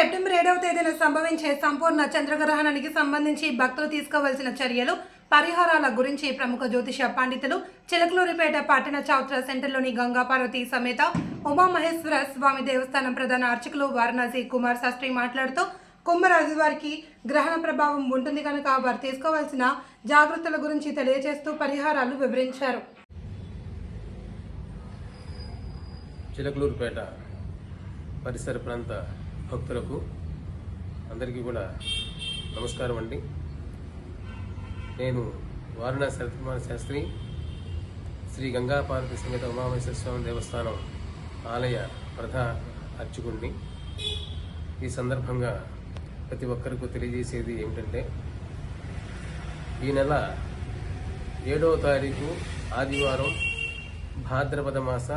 September ఏడవ తేదీన సంభవించే సంపూర్ణ చంద్రగ్రహణానికి సంబంధించి భక్తులు తీసుకోవాల్సిన చర్యలు పరిహారాల గురించి ప్రముఖ జ్యోతిష పండితులు చిలకలూరిపేట పట్టణ చౌత్ర సెంటర్లోని గంగాపార్వతి సమేత ఉమామహేశ్వర స్వామి దేవస్థానం ప్రధాన అర్చకులు వారణాసి కుమార్ శాస్త్రి మాట్లాడుతూ కుంభరాశి వారికి గ్రహణ ప్రభావం ఉంటుంది కనుక వారు తీసుకోవాల్సిన జాగ్రత్తల గురించి తెలియజేస్తూ పరిహారాలు వివరించారు. చిలకలూరుపేట పరిసర ప్రాంత భక్తులకు అందరికీ కూడా నమస్కారం అండి. నేను వారణాసి శరత్కుమార్ శాస్త్రి శ్రీ గంగాపార్వతి సమేత ఉమామేశ్వర స్వామి దేవస్థానం ఆలయ ప్రధాన అర్చకుడిని ఈ సందర్భంగా ప్రతి ఒక్కరికి తెలియజేసేది ఏమిటంటే ఈ నెల ఏడవ తారీఖు ఆదివారం భాద్రపద మాస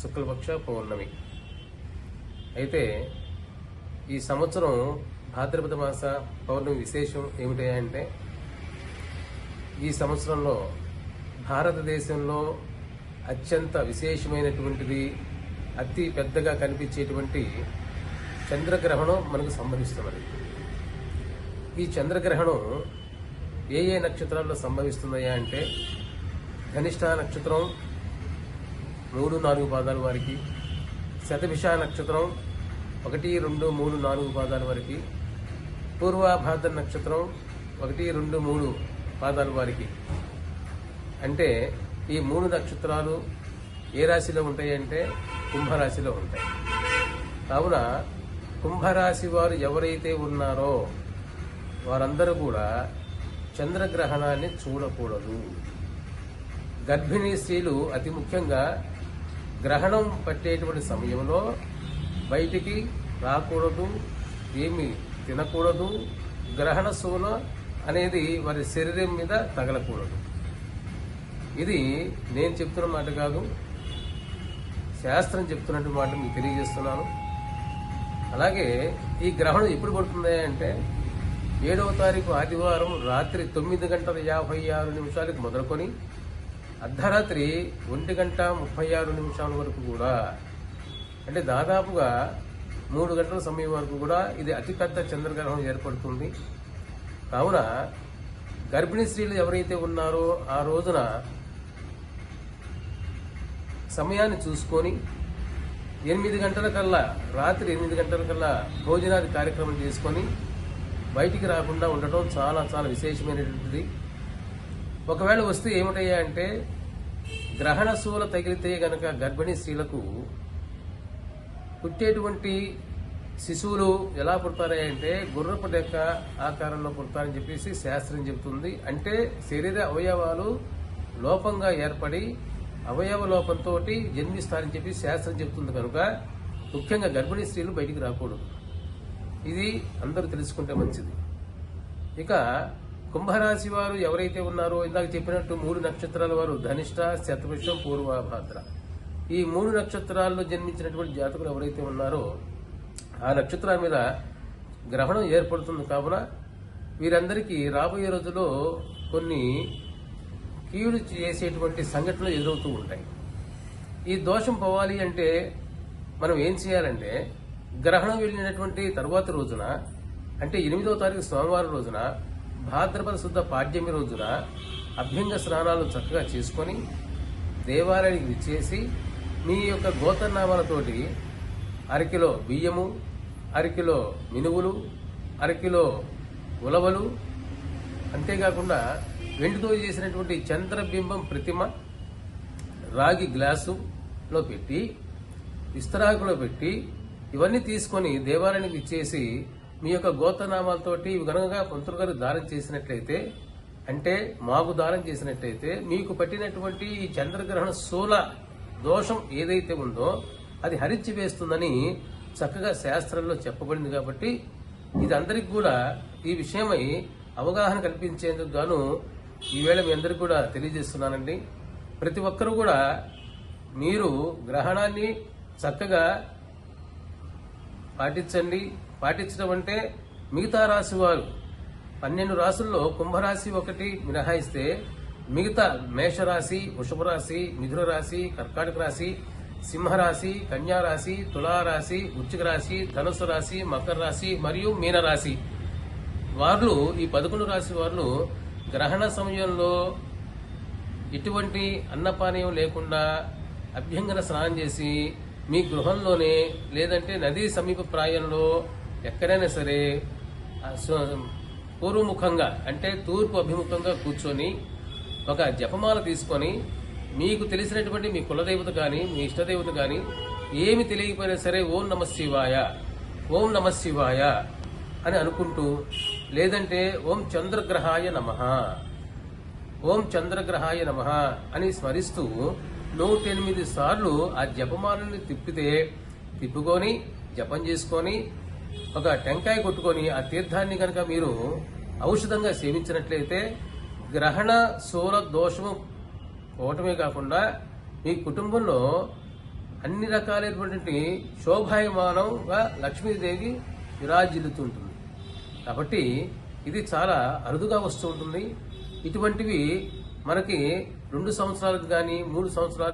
శుక్లపక్ష పౌర్ణమి. అయితే ఈ సంవత్సరం భాద్రపద మాస పౌర్ణమి విశేషం ఏమిటంటే ఈ సంవత్సరంలో భారతదేశంలో అత్యంత విశేషమైనటువంటిది అతి పెద్దగా కనిపించేటువంటి చంద్రగ్రహణం మనకు సంభవిస్తున్నది. ఈ చంద్రగ్రహణం ఏ ఏ నక్షత్రాల్లో సంభవిస్తున్నాయా అంటే ధనిష్ట నక్షత్రం మూడు నాలుగు పాదాల వారికి శతభిష నక్షత్రం ఒకటి రెండు మూడు నాలుగు పాదాల వారికి. పూర్వాభాద్ర నక్షత్రం ఒకటి రెండు మూడు పాదాల వారికి. అంటే ఈ మూడు నక్షత్రాలు ఏ రాశిలో ఉంటాయి అంటే కుంభరాశిలో ఉంటాయి. కావున కుంభరాశి వారు ఎవరైతే ఉన్నారో వారందరూ కూడా చంద్రగ్రహణాన్ని చూడకూడదు. గర్భిణీ స్త్రీలు అతి ముఖ్యంగా గ్రహణం పట్టేటువంటి సమయంలో బయటికి రాకూడదు ఏమి తినకూడదు గ్రహణ సోన అనేది వారి శరీరం మీద తగలకూడదు. ఇది నేను చెప్తున్న మాట కాదు శాస్త్రం చెప్తున్నట్టు మాట మీకు తెలియజేస్తున్నాను. అలాగే ఈ గ్రహణం ఎప్పుడు పడుతుంది అంటే ఏడవ తారీఖు ఆదివారం రాత్రి తొమ్మిది గంటల యాభై ఆరు నిమిషాలకు మొదలుకొని అర్ధరాత్రి ఒంటి గంట ముప్పై ఆరు నిమిషాల వరకు కూడా అంటే దాదాపుగా మూడు గంటల సమయం వరకు కూడా ఇది అతిపెద్ద చంద్రగ్రహణం ఏర్పడుతుంది. కావున గర్భిణీ స్త్రీలు ఎవరైతే ఉన్నారో ఆ రోజున సమయాన్ని చూసుకొని ఎనిమిది గంటల కల్లా రాత్రి ఎనిమిది గంటల కల్లా భోజనాది కార్యక్రమం చేసుకొని బయటికి రాకుండా ఉండటం చాలా చాలా విశేషమైనటువంటిది. ఒకవేళ వస్తే ఏమిటయ్యా అంటే గ్రహణ శూల తగిలితే గనక గర్భిణీ స్త్రీలకు పుట్టేటువంటి శిశువులు ఎలా పుడతారయ్యా అంటే గుర్రపు డెక్క ఆకారంలో పుడతారని చెప్పేసి శాస్త్రం చెబుతుంది. అంటే శరీర అవయవాలు లోపంగా ఏర్పడి అవయవ లోపంతో జన్మిస్తారని చెప్పి శాస్త్రం చెబుతుంది కనుక ముఖ్యంగా గర్భిణీ స్త్రీలు బయటికి రాకూడదు. ఇది అందరూ తెలుసుకుంటే మంచిది. ఇక కుంభరాశి వారు ఎవరైతే ఉన్నారో ఇందాక చెప్పినట్టు మూడు నక్షత్రాల వారు ధనిష్ట శతభిషం పూర్వభాద్ర. ఈ మూడు నక్షత్రాల్లో జన్మించినటువంటి జాతకులు ఎవరైతే ఉన్నారో ఆ నక్షత్రాల మీద గ్రహణం ఏర్పడుతుంది కావున వీరందరికీ రాబోయే రోజుల్లో కొన్ని కీడు చేసేటువంటి సంఘటనలు ఎదురవుతూ ఉంటాయి. ఈ దోషం పోవాలి అంటే మనం ఏం చేయాలంటే గ్రహణం వెళ్ళినటువంటి తరువాత రోజున అంటే ఎనిమిదవ తారీఖు సోమవారం రోజున భాద్రపద శుద్ధ పాడ్యమి రోజున అభ్యంగ స్నానాలు చక్కగా చేసుకొని దేవాలయానికి విచ్చేసి మీ యొక్క గోతనామాలతోటి అరకిలో బియ్యము అరకిలో మినువులు అరకిలో ఉలవలు అంతేకాకుండా వెండితో చేసినటువంటి చంద్రబింబం ప్రతిమ రాగి గ్లాసులో పెట్టి విస్తరాకులో పెట్టి ఇవన్నీ తీసుకొని దేవాలయానికి ఇచ్చేసి మీ యొక్క గోతనామాలతోటి ఇవి కనుక పంతులు గారు దానం చేసినట్లయితే అంటే మాకు దానం చేసినట్లయితే మీకు పట్టినటువంటి ఈ చంద్రగ్రహణ శూల దోషం ఏదైతే ఉందో అది హరించి వేస్తుందని చక్కగా శాస్త్రంలో చెప్పబడింది కాబట్టి ఇది అందరికి కూడా ఈ విషయమై అవగాహన కల్పించేందుకు గాను ఈవేళ మీ అందరికి కూడా తెలియజేస్తున్నానండి. ప్రతి ఒక్కరూ కూడా మీరు గ్రహణాన్ని చక్కగా పాటించండి. పాటించడం అంటే మిగతా రాశి వారు. పన్నెండు రాసుల్లో కుంభరాశి ఒకటి మినహాయిస్తే మిగతా మేషరాశి వృషభరాశి మిథున రాశి కర్కాటక రాశి సింహరాశి కన్యారాశి తులారాశి వృశ్చిక రాశి ధనుసు రాశి మకర రాశి మరియు మీనరాశి. వాళ్ళు ఈ పదకొండు రాశి వాళ్ళు గ్రహణ సమయంలో ఎటువంటి అన్నపానీయం లేకుండా అభ్యంగన స్నానం చేసి మీ గృహంలోనే లేదంటే నదీ సమీప ప్రాయంలో ఎక్కడైనా సరే పూర్వముఖంగా అంటే తూర్పు అభిముఖంగా కూర్చొని ఒక జపమాల తీసుకొని మీకు తెలిసినటువంటి మీ కులదేవత కానీ మీ ఇష్టదేవత కానీ ఏమి తెలియకపోయినా సరే ఓం నమ శివాయ ఓం నమ శివాయ అని అనుకుంటూ లేదంటే ఓం చంద్రగ్రహాయ నమః ఓం చంద్రగ్రహాయ నమ అని స్మరిస్తూ నూట ఎనిమిది సార్లు ఆ జపమాలని తిప్పితే తిప్పుకొని జపం చేసుకొని ఒక టెంకాయ కొట్టుకొని ఆ తీర్థాన్ని కనుక మీరు ఔషధంగా సేవించినట్లయితే గ్రహణ శూల దోషము పోవటమే కాకుండా మీ కుటుంబంలో అన్ని రకాలైనటువంటి శోభాయమానంగా లక్ష్మీదేవి విరాజిల్లుతుంటుంది. కాబట్టి ఇది చాలా అరుదుగా వస్తూ ఉంటుంది. ఇటువంటివి మనకి రెండు సంవత్సరాలకు కానీ మూడు సంవత్సరాలు